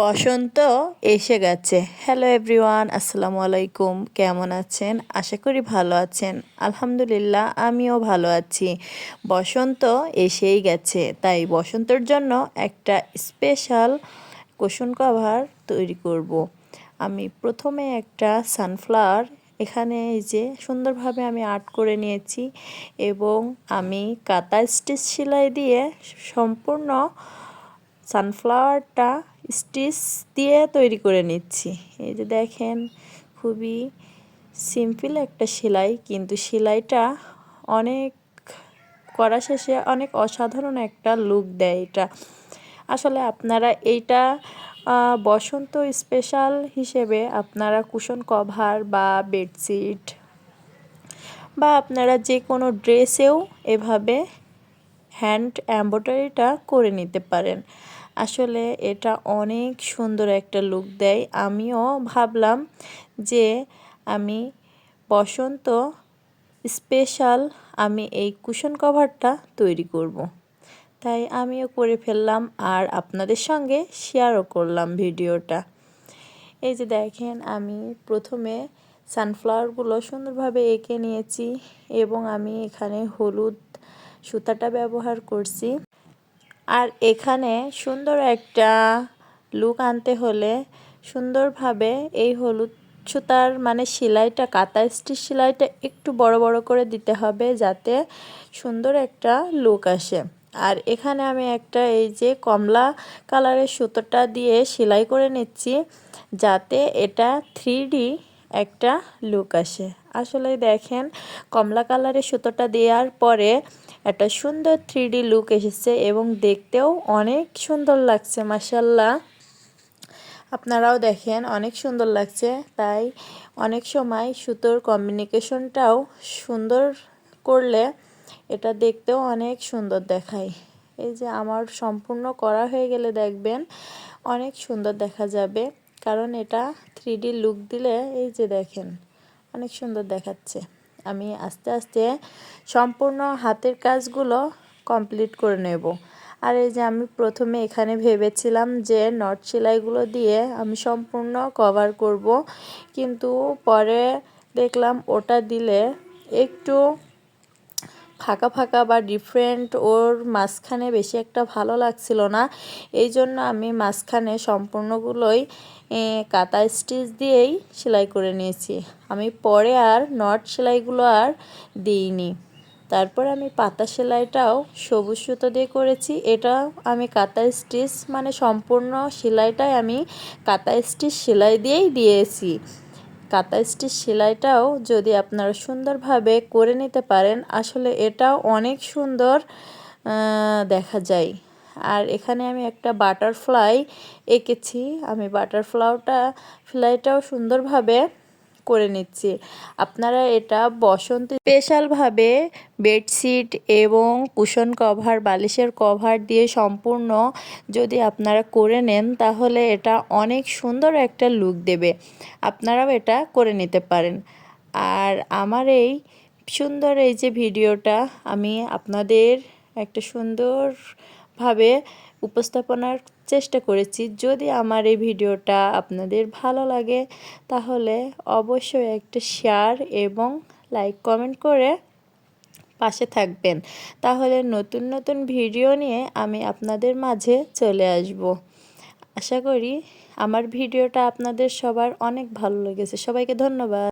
বসন্ত এসে গেছে। Hello everyone আসসালামু আলাইকুম। কেমন আছেন? আশা করি ভালো আছেন। আলহামদুলিল্লাহ, আমিও ভালো আছি। বসন্ত এসেই গেছে। তাই বসন্তের জন্য একটা স্পেশাল কোশন কভার তৈরি করব। আমি প্রথমে একটা সানফ্লাওয়ার এখানে এই যে সুন্দরভাবে আমি আর্ট করে নিয়েছি এবং আমি কাতা স্টিচ সেলাই দিয়ে সম্পূর্ণ সানফ্লাওয়ারটা স্টিচ দিয়ে তৈরি করে নিচ্ছি। এই যে দেখেন, খুবই সিম্পল একটা সেলাই, কিন্তু সেলাইটা অনেক করা শেষে অনেক অসাধারণ একটা লুক দেয় এটা। আসলে আপনারা এইটা বসন্ত স্পেশাল হিসেবে আপনারা কুশন কভার বা বেডশিট বা আপনারা যে কোনো ড্রেসেও এভাবে হ্যান্ড এম্ব্রয়ডারিটা করে নিতে পারেন। আসলে এটা অনেক সুন্দর একটা লুক দেয়। আমিও ভাবলাম যে আমি বসন্ত স্পেশাল আমি এই কুশন কভারটা তৈরি করব। তাই আমিও করে ফেললাম আর আপনাদের সঙ্গে শেয়ারও করলাম ভিডিওটা। এই যে দেখেন, আমি প্রথমে সানফ্লাওয়ারগুলো সুন্দরভাবে এঁকে নিয়েছি এবং আমি এখানে হলুদ সুতাটা ব্যবহার করছি। আর এখানে সুন্দর একটা লুক আনতে হলে সুন্দরভাবে এই হলুদ সুতার মানে সেলাইটা কাতা স্টিচ সেলাইটা একটু বড় বড় করে দিতে হবে যাতে সুন্দর একটা লুক আসে। আর এখানে আমি একটা এই যে কমলা কালারের সুতোটা দিয়ে সেলাই করে নিচ্ছি যাতে এটা থ্রি একটা লুক আসে। আসলে দেখেন, কমলা কালারের সুতোটা দেওয়ার পরে একটা সুন্দর থ্রি লুক এসেছে এবং দেখতেও অনেক সুন্দর লাগছে মাসাল্লাহ আপনারাও দেখেন, অনেক সুন্দর লাগছে। তাই অনেক সময় সুতোর কমিউনিকেশনটাও সুন্দর করলে এটা দেখতেও অনেক সুন্দর দেখায়। এই যে আমার সম্পূর্ণ করা হয়ে গেলে দেখবেন অনেক সুন্দর দেখা যাবে, কারণ এটা থ্রি লুক দিলে এই যে দেখেন, অনেক সুন্দর দেখাচ্ছে। আমি আস্তে আস্তে সম্পূর্ণ হাতের কাজগুলো কমপ্লিট করে নেব। আর এই যে আমি প্রথমে এখানে ভেবেছিলাম যে নট সেলাইগুলো দিয়ে আমি সম্পূর্ণ কভার করব। কিন্তু পরে দেখলাম ওটা দিলে একটু ফাঁকা ফাঁকা বা ডিফারেন্ট ওর মাঝখানে বেশি একটা ভালো লাগছিল না। এই জন্য আমি মাঝখানে সম্পূর্ণগুলোই কাতা স্টিচ দিয়েই সেলাই করে নিয়েছি। আমি পরে আর নট সেলাইগুলো আর দিইনি। তারপর আমি পাতা সেলাইটাও সবুজ সুতো দিয়ে করেছি। এটা আমি কাতা স্টিচ মানে সম্পূর্ণ সেলাইটাই আমি কাতা স্টিচ সেলাই দিয়েই দিয়েছি। কাতা স্টিচ সেলাইটাও যদি আপনারা সুন্দরভাবে করে নিতে পারেন, আসলে এটাও অনেক সুন্দর দেখা যায়। আর এখানে আমি একটা বাটারফ্লাই এঁকেছি। আমি বাটারফ্লাইটা ফ্লাইটাও সুন্দরভাবে করে নিচ্ছি। আপনারা এটা বসন্ত স্পেশালভাবে বেডশিট এবং কুশন কভার, বালিশের কভার দিয়ে সম্পূর্ণ যদি আপনারা করে নেন, তাহলে এটা অনেক সুন্দর একটা লুক দেবে। আপনারাও এটা করে নিতে পারেন। আর আমার এই সুন্দর এই যে ভিডিওটা, আমি আপনাদের একটা সুন্দরভাবে উপস্থাপনার চেষ্টা করেছি। যদি আমার এই ভিডিওটা আপনাদের ভালো লাগে, তাহলে অবশ্যই একটা শেয়ার এবং লাইক কমেন্ট করে পাশে থাকবেন। তাহলে নতুন নতুন ভিডিও নিয়ে আমি আপনাদের মাঝে চলে আসব। আশা করি আমার ভিডিওটা আপনাদের সবার অনেক ভালো লেগেছে। সবাইকে ধন্যবাদ।